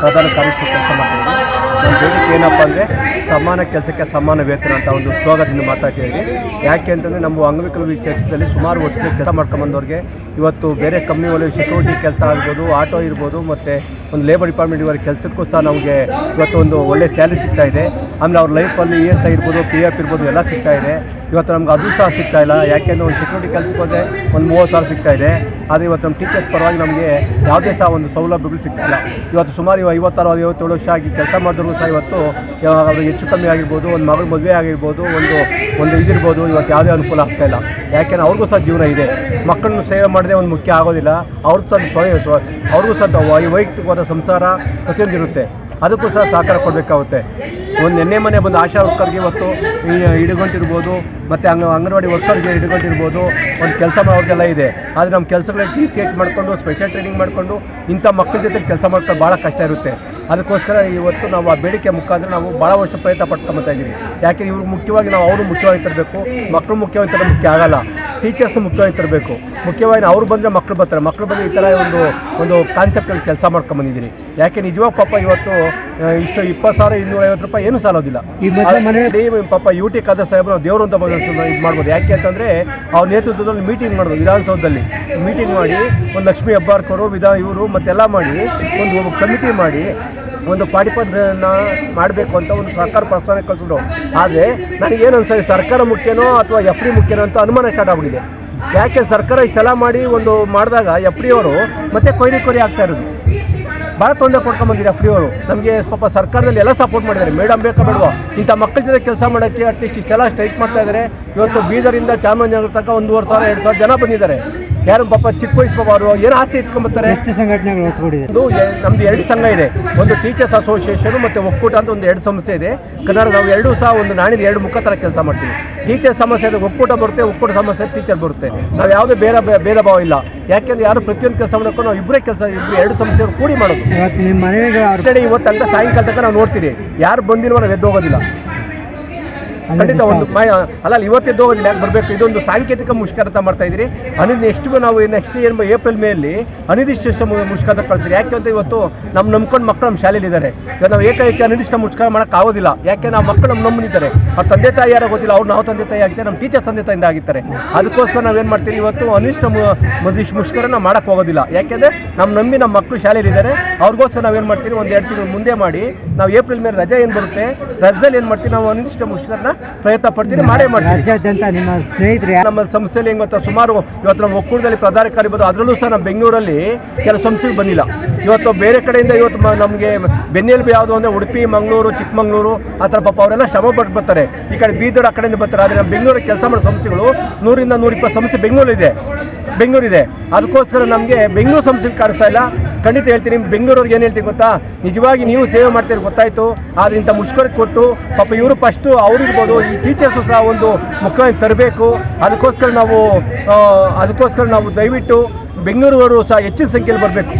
ಪ್ರಧಾನ ಕಾರ್ಯದರ್ಶಿ ಕೆಲಸ ಮಾಡ್ತಿದ್ದೀನಿ ನಮ್ಮ ಬೇಡಿಕೆ ಏನಪ್ಪ ಅಂದರೆ ಸಮಾನ ಕೆಲಸಕ್ಕೆ ಸಮಾನ ವೇತನ ಅಂತ ಒಂದು ಸ್ಲೋಗದಿಂದ ಮಾತಾಡ್ತಿದ್ದೀವಿ. ಯಾಕೆ ಅಂತಂದರೆ ನಮ್ಮ ಅಂಗವಿಕಲ ವಿಚಾರದಲ್ಲಿ ಸುಮಾರು ವರ್ಷದಲ್ಲಿ ಕೆಲಸ ಮಾಡ್ಕೊಂಬಂದವ್ರಿಗೆ ಇವತ್ತು ಬೇರೆ ಕಂಪ್ನಿ ಒಳಗೆ ಸೆಕ್ಯೂರಿಟಿ ಕೆಲಸ ಆಗ್ಬೋದು ಆಟೋ ಇರ್ಬೋದು, ಮತ್ತು ಒಂದು ಲೇಬರ್ ಡಿಪಾರ್ಟ್ಮೆಂಟ್ ಇವರ ಕೆಲಸಕ್ಕೂ ಸಹ ನಮಗೆ ಇವತ್ತು ಒಂದು ಒಳ್ಳೆ ಸ್ಯಾಲ್ರಿ ಸಿಗ್ತಾ ಇದೆ. ಆಮೇಲೆ ಅವ್ರ ಲೈಫಲ್ಲಿ ಇ ಎಸ್ ಐ ಇರ್ಬೋದು ಪಿ ಎಫ್ ಇರ್ಬೋದು, ಎಲ್ಲ ಸಿಗ್ತಾ ಇದೆ. ಇವತ್ತು ನಮ್ಗೆ ಅದು ಸಹ ಸಿಗ್ತಾ ಇಲ್ಲ. ಯಾಕೆಂದರೆ ಒಂದು ಸೆಕ್ಯೂರಿಟಿ ಕೆಲಸಕ್ಕೆ ಒಂದು ಮೂವತ್ತು ಸಾವಿರ ಸಿಗ್ತಾ ಇದೆ. ಆದರೆ ಇವತ್ತು ನಮ್ಮ ಟೀಚರ್ಸ್ ಪರವಾಗಿ ನಮಗೆ ಯಾವುದೇ ಸಹ ಒಂದು ಸೌಲಭ್ಯಗಳು ಸಿಗ್ತಿಲ್ಲ ಇವತ್ತು ಸುಮಾರು ಇವ ಐವತ್ತಾರು, ಐವತ್ತೇಳು ವರ್ಷ ಆಗಿ ಕೆಲಸ ಮಾಡಿದ್ರು ಸಹ ಇವತ್ತು ಅವ್ರಿಗೆ ಹೆಚ್ಚು ಕಮ್ಮಿ ಆಗಿರ್ಬೋದು, ಒಂದು ಮಗಳ ಮದುವೆ ಆಗಿರ್ಬೋದು, ಒಂದು ಒಂದು ಇದಿರ್ಬೋದು, ಇವತ್ತು ಯಾವುದೇ ಅನುಕೂಲ ಆಗ್ತಾ ಇಲ್ಲ. ಯಾಕೆಂದ್ರೆ ಅವ್ರಿಗೂ ಸಹ ಜೀವನ ಇದೆ. ಮಕ್ಕಳನ್ನು ಸೇವೆ ಮಾಡದೆ ಒಂದು ಮುಖ್ಯ ಆಗೋದಿಲ್ಲ. ಅವ್ರ ತನ್ನ ಅವ್ರಿಗೂ ಸಹ ವೈಯಕ್ತಿಕವಾದ ಸಂಸಾರ ಪ್ರತಿಯೊಂದು ಇರುತ್ತೆ ಅದಕ್ಕೂ ಸಹ ಸಹಕಾರ ಕೊಡಬೇಕಾಗುತ್ತೆ. ಒಂದು ಎಣ್ಣೆ ಮನೆ ಬಂದು ಆಶಾ ವರ್ಕರ್ಗೆ ಇವತ್ತು ಹಿಡಿಗೊಂಡಿರ್ಬೋದು, ಮತ್ತು ಅಂಗ ಅಂಗನವಾಡಿ ವರ್ಕರ್ಗೆ ಹಿಡಿಗೊಂಡಿರ್ಬೋದು, ಒಂದು ಕೆಲಸ ಮಾಡೋದೆಲ್ಲ ಇದೆ. ಆದರೆ ನಮ್ಮ ಕೆಲಸಗಳಲ್ಲಿ ಟಿ ಸಿ ಎಚ್ ಮಾಡಿಕೊಂಡು ಸ್ಪೆಷಲ್ ಟ್ರೈನಿಂಗ್ ಮಾಡಿಕೊಂಡು, ಇಂಥ ಮಕ್ಕಳ ಜೊತೆ ಕೆಲಸ ಮಾಡ್ಕೊಂಡು ಭಾಳ ಕಷ್ಟ ಇರುತ್ತೆ. ಅದಕ್ಕೋಸ್ಕರ ಇವತ್ತು ನಾವು ಆ ಬೇಡಿಕೆ ಮುಖಾಂತರ ನಾವು ಭಾಳ ವರ್ಷ ಪ್ರಯತ್ನ ಪಡ್ಕೊಂಬತ್ತಾ ಇದ್ದೀವಿ ಯಾಕೆ, ಇವ್ರು ಮುಖ್ಯವಾಗಿ ನಾವು ಅವರು ಮುಖ್ಯವಾಗಿ ತರಬೇಕು ಮಕ್ಕಳು ಮುಖ್ಯವಾಗಿ ತರ ಮುಖ್ಯ ಆಗಲ್ಲ. ಟೀಚರ್ಸ್ನು ಮುಖ್ಯವಾಗಿ ತರಬೇಕು. ಮುಖ್ಯವಾಗಿ ಅವ್ರು ಬಂದರೆ ಮಕ್ಕಳು ಬರ್ತಾರೆ. ಮಕ್ಕಳು ಬಂದರೆ ಈ ಥರ ಒಂದು ಒಂದು ಕಾನ್ಸೆಪ್ಟಲ್ಲಿ ಕೆಲಸ ಮಾಡ್ಕೊಂಬಂದಿದ್ದೀನಿ ಯಾಕೆ ನಿಜವಾಗ ಪಾಪ ಇವತ್ತು ಇಷ್ಟು ಇಪ್ಪತ್ತು ಸಾವಿರ ಇನ್ನೂರೈವತ್ತು ರೂಪಾಯಿ ಏನು ಸಾಲೋದಿಲ್ಲ. ಪಾಪ ಯು ಟಿ ಖಾದರ್ ಸಾಹೇಬ್ರು ದೇವರು ಅಂತ ಇದು ಮಾಡ್ಬೋದು. ಯಾಕೆ ಅಂತಂದರೆ ಅವ್ರ ನೇತೃತ್ವದಲ್ಲಿ ಮೀಟಿಂಗ್ ಮಾಡೋದು ವಿಧಾನಸೌಧದಲ್ಲಿ. ಮೀಟಿಂಗ್ ಮಾಡಿ ಒಂದು ಲಕ್ಷ್ಮೀ ಹೆಬ್ಬಾರ್ಕರು ವಿಧಾ ಇವರು ಮತ್ತೆಲ್ಲ ಮಾಡಿ ಒಂದು ಕಮಿಟಿ ಮಾಡಿ ಒಂದು ಪಾಡಿಪದನ್ನ ಮಾಡಬೇಕು ಅಂತ ಒಂದು ಸರ್ಕಾರ ಪ್ರಸ್ತಾವನೆ ಕಳಿಸಿದ್ರು. ಆದರೆ ನನಗೇನು ಅನ್ಸೋದು ಸರ್ಕಾರ ಮುಖ್ಯನೋ ಅಥವಾ ಎಫ್ ಡಿ ಮುಖ್ಯನೋ ಅಂತ ಅನುಮಾನ ಸ್ಟಾರ್ಟ್ ಆಗಿಬಿಟ್ಟಿದೆ. ಯಾಕೆ ಸರ್ಕಾರ ಇಷ್ಟೆಲ್ಲ ಮಾಡಿ ಒಂದು ಮಾಡಿದಾಗ ಎಫ್ ಡಿ ಅವರು ಮತ್ತೆ ಕೊಯ್ಲಿ ಕೊರಿ ಆಗ್ತಾ ಇರೋದು. ಭಾಳ ತೊಂದರೆ ಕೊಡ್ಕೊಂಬಂದಿರಿ ಎಫ್ ಡಿ ಅವರು. ನಮಗೆ ಪಾಪ ಸರ್ಕಾರದಲ್ಲಿ ಎಲ್ಲ ಸಪೋರ್ಟ್ ಮಾಡಿದ್ದಾರೆ. ಮೇಡಮ್ ಬೇಕಾ ಬೇಡವಾ? ಇಂಥ ಮಕ್ಕಳ ಜೊತೆ ಕೆಲಸ ಮಾಡೋಕ್ಕೆ ಅಟ್ಲೀಸ್ಟ್ ಇಷ್ಟೆಲ್ಲ ಸ್ಟ್ರೈಕ್ ಮಾಡ್ತಾ ಇದ್ದಾರೆ. ಇವತ್ತು ಬೀದರಿಂದ ಚಾಮರಾಜನಗರ ತನಕ ಒಂದೂವರೆ ಸಾವಿರ, ಎರಡು ಸಾವಿರ ಜನ ಬಂದಿದ್ದಾರೆ. ಯಾರು ಪಾಪ ಚಿಕ್ಕ ವಯಸ್ಸು ಪಾಪ ಅವರು ಏನು ಆಸೆ ಇಟ್ಕೊಂಬರ್ತಾರೆ ಎಷ್ಟು ಸಂಘಟನೆಗಳು ಒಟ್ಟುಗೂಡಿದೆ ಒಂದು ಎ- ನಮ್ದು ಎರಡು ಸಂಘ ಇದೆ. ಒಂದು ಟೀಚರ್ಸ್ ಅಸೋಸಿಯೇಷನ್ ಮತ್ತು ಒಕ್ಕೂಟ ಅಂತ ಒಂದು ಎರಡು ಸಂಸ್ಥೆ ಇದೆ. ಕನ್ನಡ ನಾವು ಎರಡೂ ಸಹ ಒಂದು ನಾಣಿದ ಎರಡು ಮುಖ ಥರ ಕೆಲಸ ಮಾಡ್ತೀವಿ. ಟೀಚರ್ ಸಮಸ್ಯೆ ಇದೆ ಒಕ್ಕೂಟ ಬರುತ್ತೆ ಒಕ್ಕೂಟ ಸಮಸ್ಯೆ ಟೀಚರ್ ಬರುತ್ತೆ. ನಾವು ಯಾವುದೇ ಬೇರೆ ಭೇದ ಭಾವ ಇಲ್ಲ. ಯಾಕೆಂದ್ರೆ ಯಾರು ಪ್ರತಿಯೊಂದು ಕೆಲಸ ಮಾಡೋಕ್ಕೂ ನಾವು ಇಬ್ಬರೇ ಕೆಲಸ ಇಬ್ಬರು ಎರಡು ಸಂಸ್ಥೆಯವರು ಕೂಡಿ ಮಾಡೋದು. ಇವತ್ತು ನಿಮ್ಮ ಮನೆಗೆ ಅವ್ರು ಕಡೆ ಇವತ್ತು ತನಕ ಸಾಯಂಕಾಲ ತನಕ ನಾವು ನೋಡ್ತೀರಿ. ಯಾರು ಬಂದಿರುವ ನಾವು ಎದ್ದು ಹೋಗೋದಿಲ್ಲ. ಖಂಡಿತ ಒಂದು ಅಲ್ಲ ಅಲ್ಲ, ಇವತ್ತು ಎದ್ದು ಹೋಗೋದಿಲ್ಲ ಯಾಕೆ ಬರಬೇಕು. ಇದೊಂದು ಸಾಂಕೇತಿಕ ಮುಷ್ಕರ ಮಾಡ್ತಾ ಇದ್ದೀರಿ. ಅನಿರ್ ನೆಕ್ಸ್ಟ್ ನಾವು ನೆಕ್ಸ್ಟ್ ಏನು ಏಪ್ರಿಲ್ ಮೇಲಿ ಅನಿರ್ದಿಷ್ಟ ಮುಷ್ಕರ ಕಳಿಸಿದ್ರಿ ಯಾಕೆ ಅಂತ ಇವತ್ತು ನಮ್ಮ ನಂಬ್ಕೊಂಡು ಮಕ್ಕಳು ನಮ್ಮ ಶಾಲೆಯಲ್ಲಿ ಇದ್ದಾರೆ ಇವಾಗ ನಾವು ಏಕೈಕ ಅನಿರ್ದಿಷ್ಟ ಮುಷ್ಕರ ಮಾಡೋಕೆ ಆಗೋದಿಲ್ಲ. ಯಾಕೆ ನಾವು ಮಕ್ಕಳು ನಮ್ಮ ನಂಬಿದ್ದಾರೆ ಅವ್ರ ತಂದೆ ತಾಯಿ ಯಾರೋ ಗೊತ್ತಿಲ್ಲ. ಅವ್ರು ನಾವು ತಂದೆ ತಾಯಿ ಆಗ್ತಾರೆ. ನಮ್ಮ ಟೀಚರ್ ತಂದೆ ತಾಯಿಂದ ಆಗಿರ್ತಾರೆ. ಅದಕ್ಕೋಸ್ಕರ ನಾವೇನು ಮಾಡ್ತೀವಿ ಇವತ್ತು ಅನಿಷ್ಟ ಮುಷ್ಕರ ಮುಷ್ಕರನ ಮಾಡಕ್ಕೆ ಹೋಗೋದಿಲ್ಲ. ಯಾಕೆಂದರೆ ನಮ್ಮ ನಂಬಿ ನಮ್ಮ ಮಕ್ಕಳು ಶಾಲೆಯಲ್ಲಿ ಇದ್ದಾರೆ ಅವ್ರಿಗೋಸ್ಕರ ನಾವೇನು ಮಾಡ್ತೀವಿ ಒಂದು ಎರಡು ತಿಂಗಳು ಮುಂದೆ ಮಾಡಿ ನಾವು ಏಪ್ರಿಲ್ ಮೇಲೆ ರಜೆ ಏನು ಬರುತ್ತೆ? ರಜದಲ್ಲಿ ಏನು ಮಾಡ್ತೀವಿ ನಾವು ಅನಿಷ್ಟ ಮುಷ್ಕರನ ಪ್ರಯತ್ನ ಪಡ್ತೀನಿ ಮಾಡೇ ಮಾಡ್ತೀನಿ. ರಾಜ್ಯಾದ್ಯಂತ ನಿಮ್ಮ ಸ್ನೇಹಿತರೆ ನಮ್ಮ ಸಂಸ್ಥೆಯಲ್ಲಿ ಹೆಂಗ್ ಗೊತ್ತಾ ಸುಮಾರು ಇವತ್ತು ನಮ್ಮ ಒಕ್ಕೂಟದಲ್ಲಿ ಪ್ರಧಾನ ಬಂದು ಅದರಲ್ಲೂ ಸಹ ನಮ್ಮ ಬೆಂಗಳೂರಲ್ಲಿ ಕೆಲವು ಸಂಸ್ಥೆಗೆ ಬಂದಿಲ್ಲ. ಇವತ್ತು ಬೇರೆ ಕಡೆಯಿಂದ ಇವತ್ತು ನಮಗೆ ಬೆನ್ನೆಲುಬು ಯಾವುದು ಅಂದರೆ ಉಡುಪಿ ಮಂಗಳೂರು ಚಿಕ್ಕಮಂಗ್ಳೂರು ಆ ಥರ ಪಾಪ ಅವರೆಲ್ಲ ಶ್ರಮ ಪಟ್ಟು ಬರ್ತಾರೆ. ಈ ಕಡೆ ಬೀದರ್ ಆ ಕಡೆಯಿಂದ ಬರ್ತಾರೆ. ಆದರೆ ನಮ್ಮ ಬೆಂಗಳೂರಿಗೆ ಕೆಲಸ ಮಾಡೋ ಸಂಸ್ಥೆಗಳು ನೂರಿಂದ ನೂರಿಪ್ಪತ್ತು ಸಂಸ್ಥೆ ಬೆಂಗಳೂರಿದೆ ಬೆಂಗಳೂರಿದೆ. ಅದಕ್ಕೋಸ್ಕರ ನಮಗೆ ಬೆಂಗಳೂರು ಸಂಸ್ಥೆಗೆ ಕಾಣಿಸ್ತಾ ಇಲ್ಲ. ಖಂಡಿತ ಹೇಳ್ತೀನಿ ಬೆಂಗಳೂರಿಗೆ ಏನು ಹೇಳ್ತೀನಿ ಗೊತ್ತಾ? ನಿಜವಾಗಿ ನೀವು ಸೇವೆ ಮಾಡ್ತೀರಿ ಗೊತ್ತಾಯ್ತು, ಆದರೆ ಇಂಥ ಮುಷ್ಕರಕ್ಕೆ ಕೊಟ್ಟು, ಪಾಪ ಇವರು ಫಸ್ಟು ಅವ್ರಿರ್ಬೋದು ಈ ಟೀಚರ್ಸು ಸಹ ಒಂದು ಮುಖವಾಗಿ ತರಬೇಕು. ಅದಕ್ಕೋಸ್ಕರ ನಾವು ಅದಕ್ಕೋಸ್ಕರ ನಾವು ದಯವಿಟ್ಟು ಬೆಂಗಳೂರವರು ಸಹ ಹೆಚ್ಚಿನ ಸಂಖ್ಯೆಯಲ್ಲಿ ಬರಬೇಕು.